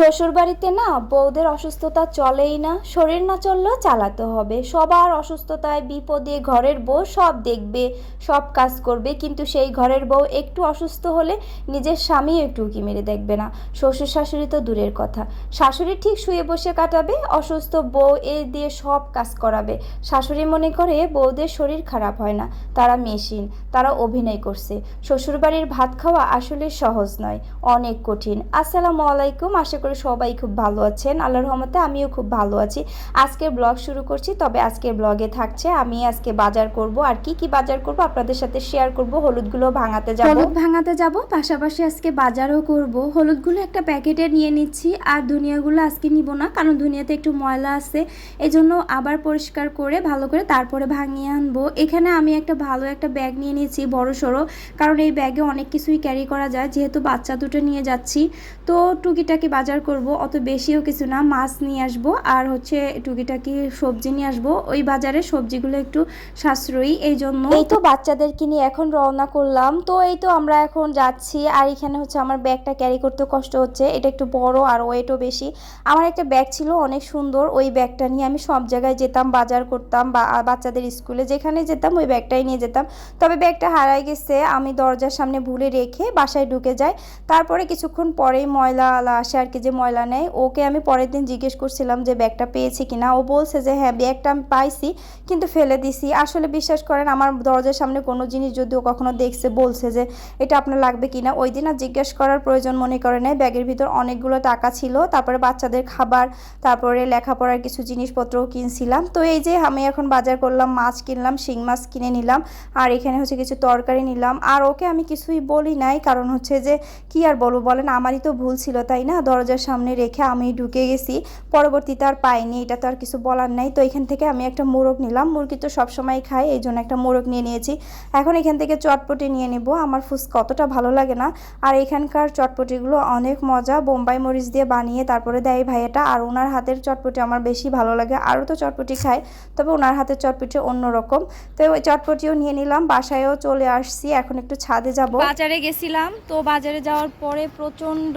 শ্বশুর বাড়িতে না বউদের অসুস্থতা চলেই না, শরীর না চললেও চালাতে হবে। সবার অসুস্থতায় বিপদে ঘরের বউ সব দেখবে, সব কাজ করবে। কিন্তু সেই ঘরের বউ একটু অসুস্থ হলে নিজের স্বামী একটু উকি মেরে দেখবে না। শ্বশুর শাশুড়ি তো দূরের কথা। শাশুড়ি ঠিক শুয়ে বসে কাটাবে, অসুস্থ বউ এ দিয়ে সব কাজ করাবে। শাশুড়ি মনে করে বউদের শরীর খারাপ হয় না, তারা মেশিন, তারা অভিনয় করছে। শ্বশুরবাড়ির ভাত খাওয়া আসলে সহজ নয়, অনেক কঠিন। আসসালামু আলাইকুম, আশা করি সবাই খুব ভালো আছেন। আল্লাহর রহমতে আমিও খুব ভালো আছি। আজকে ব্লগ শুরু করছি, তবে আজকের ব্লগে থাকছে, আমি আজকে বাজার করব। আর কি কি বাজার করব আপনাদের সাথে শেয়ার করব, হলুদগুলো ভাঙাতে যাব। হলুদ ভাঙাতে যাব, পাশাপাশি আজকে বাজারও করব। হলুদগুলো একটা প্যাকেটে নিয়ে নিচ্ছি, আর ধনিয়াগুলো আজকে নিব না, কারণ ধনিয়াতে একটু ময়লা আছে। এই জন্য আবার পরিষ্কার করে, ভালো করে তারপরে ভাঙিয়ে আনব। এখানে আমি একটা ভালো একটা ব্যাগ নিয়ে নিয়েছি, বড় সড়ো। কারণ এই ব্যাগে অনেক কিছুই ক্যারি করা যায়, যেহেতু বাচ্চা দুটো নিয়ে যাচ্ছি। তো টুকিটাকি বাজার করব, অত বেশিও কিছু না, মাছ নিয়ে আসব আর হচ্ছে টুকিটাকি সবজি নিয়ে আসব। ওই বাজারে সবজিগুলো একটু সাশ্রয়ী, এই জন্য এই তো বাচ্চাদেরকে নিয়ে এখন রওনা করলাম। তো এই তো আমরা এখন যাচ্ছি আর এখানে হচ্ছে আমার ব্যাগটা ক্যারি করতে কষ্ট হচ্ছে। এটা একটু বড় আর ওয়েটও বেশি। আমার একটা ব্যাগ ছিল অনেক সুন্দর, ওই ব্যাগটা নিয়ে আমি সব জায়গায় যেতাম, বাজার করতাম বা বাচ্চাদের স্কুলে যেখানে যেতাম ওই ব্যাগটাই নিয়ে যেতাম। তবে ব্যাগটা হারাই গেছে, আমি দরজার সামনে ভুলে রেখে বাসায় ঢুকে যাই। তারপরে কিছুক্ষণ পরেই ময়লা আলা আসে আর কি যে ময়লা নেয়, ওকে আমি পরের দিন জিজ্ঞেস করছিলাম যে ব্যাগটা পেয়েছি কিনা। ও বলছে যে হ্যাঁ ব্যাগটা আমি পাইছি, কিন্তু ফেলে দিছি। আসলে বিশ্বাস করেন, আমার দরজার সামনে কোনো জিনিস যদি ও কখনো দেখছে, বলছে যে, এটা আপনার লাগবে কিনা? ওই দিন আর জিজ্ঞেস করার প্রয়োজন মনে করে নেয় ব্যাগের ভিতর অনেকগুলো টাকা ছিল, তারপরে বাচ্চাদের খাবার, তারপরে লেখাপড়ার কিছু জিনিসপত্রও কিনছিলাম। তো এই যে আমি এখন বাজার করলাম, মাছ কিনলাম, শিং মাছ কিনে নিলাম, আর এখানে হচ্ছে কিছু তরকারি নিলাম। আর ওকে আমি কিছুই বলি নাই, কারণ হচ্ছে যে, কি আর বলব বলেন, আমারই তো ভুল ছিল, তাই না? দরজার সামনে রেখে আমি ঢুকে গেছি। পরবর্তীতে আর পাইনি, এটা তো আর কিছু বলার নাই। তো এখান থেকে আমি একটা মোরগ নিলাম। মুরগি তো সবসময় খাই এই জন্য একটা মোরগ নিয়ে নিয়েছি। এখন এখান থেকে চটপটি নিয়ে নেব। আমার ফুচকা অতটা ভালো লাগে না। আর এখানকার চটপটিগুলো অনেক মজা। বোম্বাই মরিচ দিয়ে বানিয়ে তারপরে দেয় ভাইয়াটা। আর ওনার হাতের চটপটি আমার বেশি ভালো লাগে। আরও তো চটপটি খাই তবে ওনার হাতের চটপটি অন্যরকম। তো ওই চটপটিও নিয়ে নিলাম। বাসায়ও চলে আসছি। এখন একটু ছাদে যাব। বাজারে গেছিলাম। তো বাজারে যাওয়ার পরে প্রচণ্ড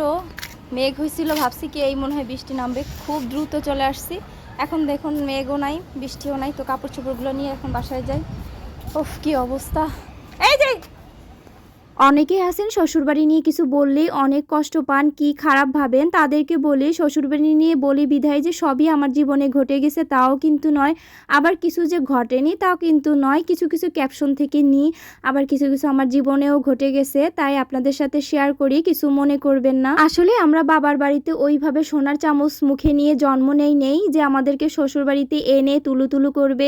মেঘ হয়েছিল, ভাবছি কি এই মনে হয় বৃষ্টি নামবে। খুব দ্রুত চলে আসছি। এখন দেখুন মেঘও নাই, বৃষ্টিও নাই, তো কাপড় চোপড়গুলো নিয়ে এখন বাসায় যাই। ওফ, কি অবস্থা। এই যে অনেকেই আছেন শ্বশুরবাড়ি নিয়ে কিছু বললেই অনেক কষ্ট পান, কি খারাপ ভাবেন তাদেরকে বলি শ্বশুরবাড়ি নিয়ে বলি বিধায় যে সবই আমার জীবনে ঘটে গেছে তাও কিন্তু নয়। আবার কিছু যে ঘটেনি তাও কিন্তু নয়। কিছু কিছু ক্যাপশন থেকে নিই। আবার কিছু কিছু আমার জীবনেও ঘটে গেছে তাই আপনাদের সাথে শেয়ার করি, কিছু মনে করবেন না। আসলে আমরা বাবার বাড়িতে ওইভাবে সোনার চামচ মুখে নিয়ে জন্ম নেই নেই যে আমাদেরকে শ্বশুরবাড়িতে এনে তুলু তুলু করবে,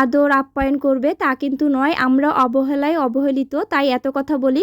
আদর আপ্যায়ন করবে তা কিন্তু নয়। আমরা অবহেলায় অবহেলিত তাই এত কথা বলি।